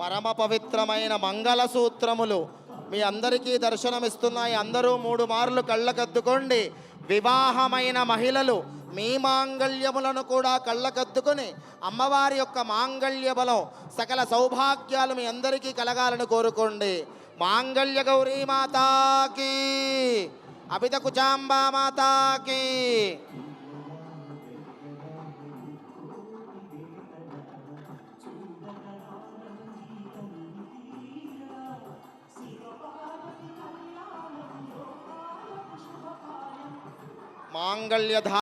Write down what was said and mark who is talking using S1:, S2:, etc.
S1: పరమ పవిత్రమైన మంగళ సూత్రములు మీ అందరికీ దర్శనమిస్తున్నాయి. అందరూ మూడు మార్లు కళ్ళకద్దుకోండి. వివాహమైన మహిళలు మీ మాంగళ్యములను కూడా కళ్ళకద్దుకొని అమ్మవారి యొక్క మాంగళ్య బలం సకల సౌభాగ్యాలు మీ అందరికీ కలగాలని కోరుకోండి. మాంగళ్య గౌరీ మాతాకి అభిత కుచాంబా మాతాకి. మాంగళ్య